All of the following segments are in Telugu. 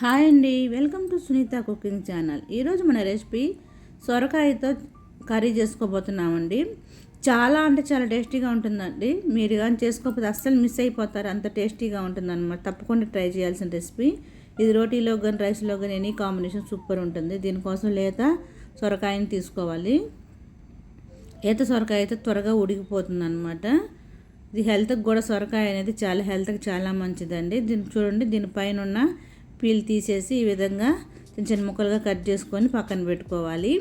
హాయ్ అండి. Welcome to Sunitha cooking channel. ఈరోజు మన రెసిపీ సొరకాయతో కర్రీ చేసుకోబోతున్నామండి. చాలా అంటే చాలా టేస్టీగా ఉంటుందండి. మీరు కానీ చేసుకోకపోతే అస్సలు మిస్ అయిపోతారు. అంత టేస్టీగా ఉంటుందన్నమాట. తప్పకుండా ట్రై చేయాల్సిన రెసిపీ. ఇది రోటీలో కానీ రైస్లో కానీ ఎనీ కాంబినేషన్ సూపర్ ఉంటుంది. దీనికోసం లేత సొరకాయని తీసుకోవాలి. ఈత సొరకాయ అయితే త్వరగా ఉడికిపోతుంది అనమాట ఇది హెల్త్కి కూడా సొరకాయ అనేది చాలా హెల్త్కి చాలా మంచిదండి. దీన్ని చూడండి. దీనిపైన ఉన్న పీల్ తీసేసి ఈ విధంగా చిన్న చిన్న ముక్కలుగా కట్ చేసుకొని పక్కన పెట్టుకోవాలి.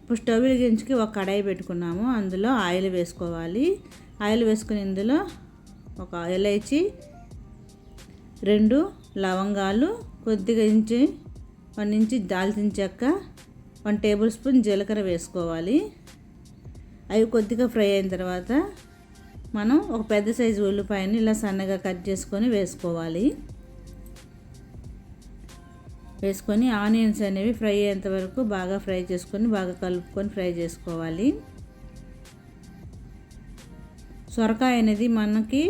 ఇప్పుడు స్టవ్ వెలిగించుకి ఒక కడాయి పెట్టుకున్నాము. అందులో ఆయిల్ వేసుకోవాలి. ఆయిల్ వేసుకుని ఇందులో ఒక ఇలైచి రెండు లవంగాలు కొద్దిగా ఇంచి వన్ ఇంచి దాల్చిన చెక్క వన్ టేబుల్ స్పూన్ జీలకర్ర వేసుకోవాలి. అవి కొద్దిగా ఫ్రై అయిన తర్వాత మనం ఒక పెద్ద సైజు ఉల్లిపాయని ఇలా సన్నగా కట్ చేసుకొని వేసుకోవాలి. వేసుకొని ఆనియన్స్ అనేవి ఫ్రై అయ్యేంత వరకు బాగా ఫ్రై చేసుకొని బాగా కలుపుకొని ఫ్రై చేసుకోవాలి. సొరకాయ అనేది మనకి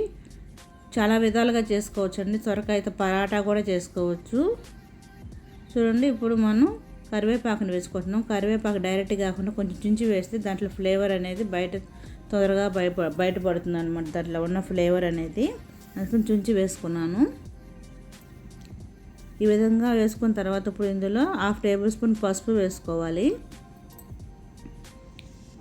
చాలా విధాలుగా చేసుకోవచ్చు అండి సొరకాయతో పరాటా కూడా చేసుకోవచ్చు. చూడండి ఇప్పుడు మనం కరివేపాకుని వేసుకుంటున్నాం. కరివేపాకు డైరెక్ట్ కాకుండా కొంచెం చించి వేస్తే దాంట్లో ఫ్లేవర్ అనేది బయట తొందరగా బయట బయటపడుతుంది అనమాట దాంట్లో ఉన్న ఫ్లేవర్ అనేది అందుకని చుంచి వేసుకున్నాను. ఈ విధంగా వేసుకున్న తర్వాత ఇప్పుడు ఇందులో హాఫ్ టేబుల్ స్పూన్ పసుపు వేసుకోవాలి.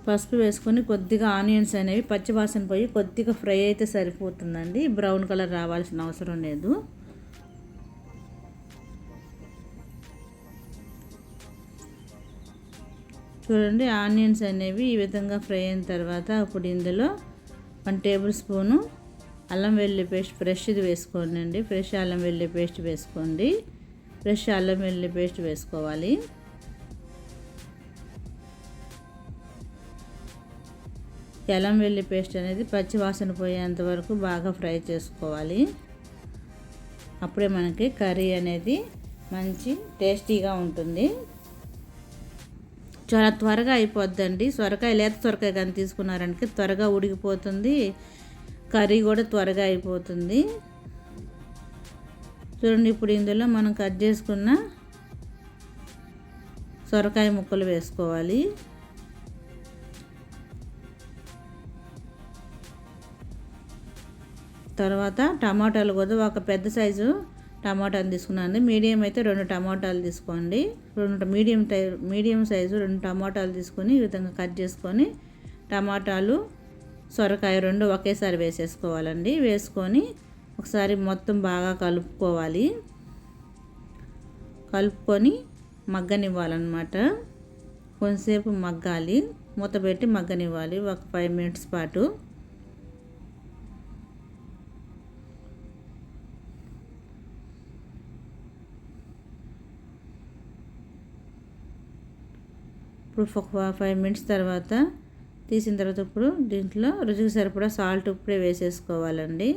పసుపు వేసుకొని కొద్దిగా ఆనియన్స్ అనేవి పచ్చివాసన పోయి కొద్దిగా ఫ్రై అయితే సరిపోతుందండి. బ్రౌన్ కలర్ రావాల్సిన అవసరం లేదు. చూడండి ఆనియన్స్ అనేవి ఈ విధంగా ఫ్రై అయిన తర్వాత ఇప్పుడు ఇందులో వన్ టేబుల్ స్పూను అల్లం వెల్లి పేస్ట్ ఫ్రెష్ది వేసుకోండి అండి ఫ్రెష్ అల్లం వెల్లి పేస్ట్ వేసుకోండి. ఫ్రెష్ అల్లం వెల్లి పేస్ట్ వేసుకోవాలి. అల్లం వెల్లి పేస్ట్ అనేది పచ్చి వాసన పోయేంత వరకు బాగా ఫ్రై చేసుకోవాలి. అప్పుడే మనకి కర్రీ అనేది మంచి టేస్టీగా ఉంటుంది. చాలా త్వరగా అయిపోద్దండి. సొరకాయ లేత సొరకాయ కానీ తీసుకున్నారంటే త్వరగా ఉడికిపోతుంది. కర్రీ కూడా త్వరగా అయిపోతుంది. చూడండి ఇప్పుడు ఇందులో మనం కట్ చేసుకున్న సొరకాయ ముక్కలు వేసుకోవాలి. తర్వాత టమాటాలు కూడా ఒక పెద్ద సైజు టమాటాలు తీసుకున్నాను. మీడియం అయితే రెండు టమాటాలు తీసుకోండి. రెండు మీడియం టై మీడియం సైజు రెండు టమాటాలు తీసుకొని ఈ విధంగా కట్ చేసుకొని టమాటాలు సొరకాయ రెండు ఒకేసారి వేసేసుకోవాలండి. వేసుకొని ఒకసారి మొత్తం బాగా కలుపుకోవాలి. కలుపుకొని మగ్గనివ్వాలన్నమాట. కొంతసేపు మగ్గాలి. మూత పెట్టి మగ్గనివ్వాలి. ఒక ఫైవ్ మినిట్స్ పాటు. ఇప్పుడు ఒక ఫైవ్ మినిట్స్ తర్వాత తీసిన తర్వాత ఇప్పుడు దీంట్లో రుచికి సరిపడా సాల్ట్ ఇప్పుడే వేసేసుకోవాలండి.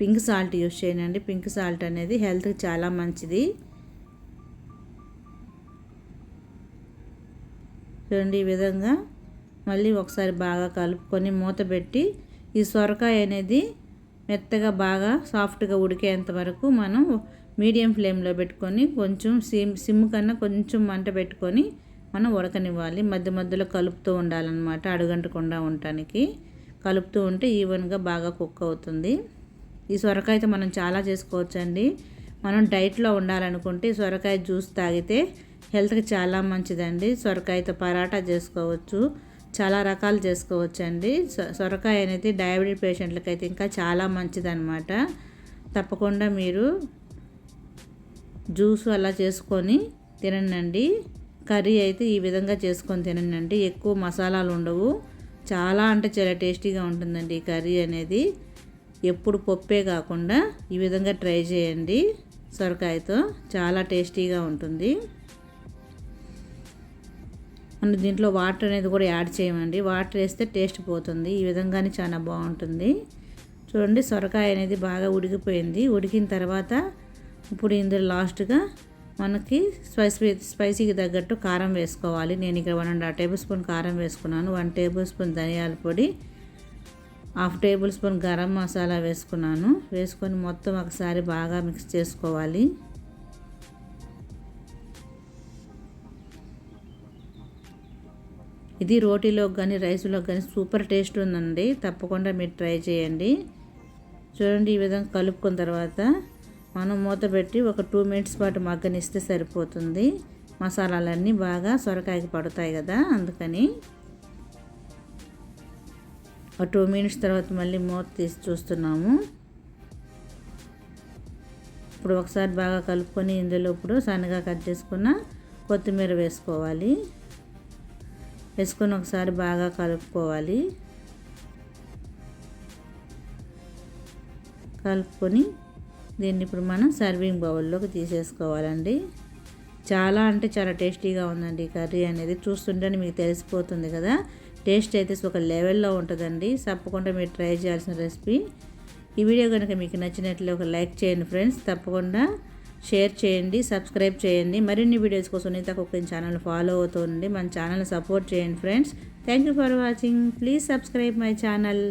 పింక్ సాల్ట్ యూస్ చేయనండి పింక్ సాల్ట్ అనేది హెల్త్కి చాలా మంచిది. చూడండి ఈ విధంగా మళ్ళీ ఒకసారి బాగా కలుపుకొని మూత పెట్టి ఈ సొరకాయ అనేది మెత్తగా బాగా సాఫ్ట్గా ఉడికేంత వరకు మనం మీడియం ఫ్లేమ్లో పెట్టుకొని కొంచెం సిమ్ సిమ్ కన్నా కొంచెం మంట పెట్టుకొని మనం ఉడకనివ్వాలి. మధ్య మధ్యలో కలుపుతూ ఉండాలన్నమాట అడుగంటకుండా ఉండటానికి. కలుపుతూ ఉంటే ఈవెన్గా బాగా కుక్ అవుతుంది. ఈ సొరకాయ అయితే మనం చాలా చేసుకోవచ్చండి. మనం డైట్లో ఉండాలనుకుంటే సొరకాయ జ్యూస్ తాగితే హెల్త్కి చాలా మంచిదండి. సొరకాయతో పరాటా చేసుకోవచ్చు. చాలా రకాలు చేసుకోవచ్చు అండి సొరకాయ అనేది డయాబెటీస్ పేషెంట్లకి అయితే ఇంకా చాలా మంచిదన్నమాట. తప్పకుండా మీరు జ్యూస్ అలా చేసుకొని తినండి కర్రీ అయితే ఈ విధంగా చేసుకొని తినండి. ఎక్కువ మసాలాలు ఉండవు. చాలా అంటే చాలా టేస్టీగా ఉంటుందండి ఈ కర్రీ అనేది. ఎప్పుడు పప్పే కాకుండా ఈ విధంగా ట్రై చేయండి. సొరకాయతో చాలా టేస్టీగా ఉంటుంది. మనం దీంట్లో వాటర్ అనేది కూడా యాడ్ చేయమండి. వాటర్ వేస్తే టేస్ట్ పోతుంది. ఈ విధంగానే చాలా బాగుంటుంది. చూడండి సొరకాయ అనేది బాగా ఉడికిపోయింది. ఉడికిన తర్వాత ఇప్పుడు ఇందులో లాస్ట్గా మనకి స్పైసీ స్పైసీకి తగ్గట్టు కారం వేసుకోవాలి. నేను ఇక్కడ one and half tablespoon కారం వేసుకున్నాను. వన్ టేబుల్ స్పూన్ ధనియాల పొడి half tablespoon garam masala వేసుకున్నాను. వేసుకొని మొత్తం ఒకసారి బాగా మిక్స్ చేసుకోవాలి. ఇది రోటీలోకి కానీ రైస్లో కానీ సూపర్ టేస్ట్ ఉందండి. తప్పకుండా మీరు ట్రై చేయండి. చూడండి ఈ విధంగా కలుపుకున్న తర్వాత మనం మూత పెట్టి ఒక టూ మినిట్స్ పాటు మగ్గనిస్తే సరిపోతుంది. మసాలాలన్నీ బాగా సొరకాయకి పడతాయి కదా అందుకని. ఒక టూ మినిట్స్ తర్వాత మళ్ళీ మూత తీసి చూస్తున్నాము. ఇప్పుడు ఒకసారి బాగా కలుపుకొని ఇందులో ఇప్పుడు సన్నగా కట్ చేసుకున్న కొత్తిమీర వేసుకోవాలి. వేసుకొని ఒకసారి బాగా కలుపుకోవాలి. కలుపుకొని దీన్ని ఇప్పుడు మనం సర్వింగ్ బౌల్లోకి తీసేసుకోవాలండి. చాలా అంటే చాలా టేస్టీగా ఉందండి కర్రీ అనేది. చూస్తుంటేనే మీకు తెలిసిపోతుంది కదా. టేస్ట్ అయితే ఒక లెవెల్లో ఉంటుందండి. తప్పకుండా మీరు ట్రై చేయాల్సిన రెసిపీ. ఈ వీడియో కనుక మీకు నచ్చినట్లు ఒక లైక్ చేయండి ఫ్రెండ్స్. తప్పకుండా షేర్ చేయండి సబ్స్క్రైబ్ చేయండి. మరిన్ని వీడియోస్ కోసం సునీత కుకింగ్ ఛానల్ ఫాలో అవుతుంది మన ఛానల్ సపోర్ట్ చేయండి friends. Thank you for watching. Please subscribe my channel.